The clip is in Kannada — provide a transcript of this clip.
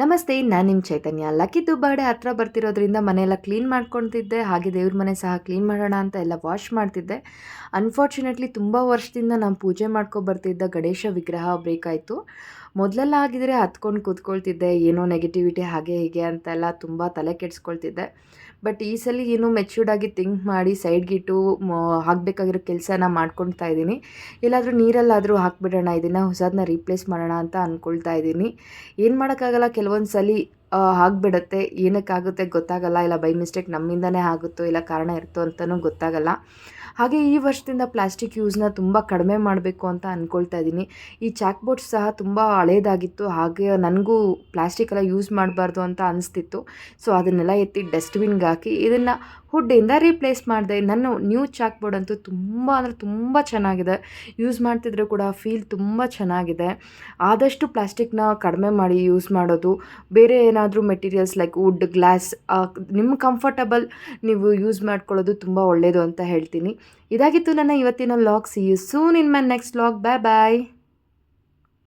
ನಮಸ್ತೆ, ನಾನು ನಿಮ್ಮ ಚೈತನ್ಯ. ಲಕ್ಕಿದ್ದು ಬರ್ಡೆ ಹತ್ರ ಬರ್ತಿರೋದ್ರಿಂದ ಮನೆಯೆಲ್ಲ ಕ್ಲೀನ್ ಮಾಡ್ಕೊತಿದ್ದೆ. ಹಾಗೆ ದೇವ್ರ ಮನೆ ಸಹ ಕ್ಲೀನ್ ಮಾಡೋಣ ಅಂತ ಎಲ್ಲ ವಾಶ್ ಮಾಡ್ತಿದ್ದೆ. ಅನ್ಫಾರ್ಚುನೇಟ್ಲಿ ತುಂಬ ವರ್ಷದಿಂದ ನಾನು ಪೂಜೆ ಮಾಡ್ಕೊ ಬರ್ತಿದ್ದ ಗಣೇಶ ವಿಗ್ರಹ ಬ್ರೇಕ್ ಆಯಿತು. ಮೊದಲೆಲ್ಲ ಆಗಿದ್ದರೆ ಹತ್ಕೊಂಡು ಕೂತ್ಕೊಳ್ತಿದ್ದೆ. ಏನೋ ನೆಗೆಟಿವಿಟಿ ಹಾಗೆ ಹೀಗೆ ಅಂತೆಲ್ಲ ತುಂಬ ತಲೆ ಕೆಡಿಸ್ಕೊಳ್ತಿದ್ದೆ. ಬಟ್ ಈ ಸಲ ಏನು ಆಗಿ ಥಿಂಕ್ ಮಾಡಿ ಸೈಡ್ಗಿಟ್ಟು ಹಾಕಬೇಕಾಗಿರೋ ಕೆಲಸನ ಮಾಡ್ಕೊಳ್ತಾ ಇದ್ದೀನಿ. ಎಲ್ಲಾದರೂ ನೀರಲ್ಲಾದರೂ ಹಾಕ್ಬಿಡೋಣ, ಇದನ್ನು ಹೊಸದನ್ನ ರೀಪ್ಲೇಸ್ ಮಾಡೋಣ ಅಂತ ಅಂದ್ಕೊಳ್ತಾ ಇದ್ದೀನಿ. ಏನು ಮಾಡೋಕ್ಕಾಗಲ್ಲ ಕೆಲವೊಂದು ಸಲ ಏನಕ್ಕೆ ಏನಕ್ಕಾಗುತ್ತೆ ಗೊತ್ತಾಗಲ್ಲ. ಇಲ್ಲ ಬೈ ಮಿಸ್ಟೇಕ್ ನಮ್ಮಿಂದನೇ ಆಗುತ್ತೋ, ಇಲ್ಲ, ಕಾರಣ ಇರುತ್ತೋ ಅಂತಲೂ ಗೊತ್ತಾಗಲ್ಲ. ಹಾಗೆ ಈ ವರ್ಷದಿಂದ ಪ್ಲಾಸ್ಟಿಕ್ ಯೂಸ್ನ ತುಂಬ ಕಡಿಮೆ ಮಾಡಬೇಕು ಅಂತ ಅಂದ್ಕೊಳ್ತಾ ಇದ್ದೀನಿ. ಈ ಚಾಕ್ ಬೋರ್ಡ್ಸ್ ಸಹ ತುಂಬ ಹಳೇದಾಗಿತ್ತು. ಹಾಗೆ ನನಗೂ ಪ್ಲಾಸ್ಟಿಕ್ ಎಲ್ಲ ಯೂಸ್ ಮಾಡಬಾರ್ದು ಅಂತ ಅನಿಸ್ತಿತ್ತು. ಸೊ ಅದನ್ನೆಲ್ಲ ಎತ್ತಿ ಡಸ್ಟ್ಬಿನ್ಗೆ ಹಾಕಿ, ಇದನ್ನು ಹುಡ್ಡಿಂದ ರೀಪ್ಲೇಸ್ ಮಾಡಿದೆ. ನನ್ನ ನ್ಯೂ ಚಾಕ್ ಬೋರ್ಡ್ ಅಂತೂ ತುಂಬ ಅಂದರೆ ತುಂಬ ಚೆನ್ನಾಗಿದೆ. ಯೂಸ್ ಮಾಡ್ತಿದ್ರೆ ಕೂಡ ಫೀಲ್ ತುಂಬ ಚೆನ್ನಾಗಿದೆ. ಆದಷ್ಟು ಪ್ಲಾಸ್ಟಿಕ್ನ ಕಡಿಮೆ ಮಾಡಿ ಯೂಸ್ ಮಾಡೋದು. ಬೇರೆ ಏನಾದರೂ ಮೆಟೀರಿಯಲ್ಸ್ ಲೈಕ್ ವುಡ್ ಗ್ಲಾಸ್ ನಿಮ್ಮ ಕಂಫರ್ಟಬಲ್ ನೀವು ಯೂಸ್ ಮಾಡ್ಕೊಳ್ಳೋದು ತುಂಬ ಒಳ್ಳೆಯದು ಅಂತ ಹೇಳ್ತೀನಿ. ಇದಾಗಿತ್ತು ನನ್ನ ಇವತ್ತಿನ log see you soon in my next log bye bye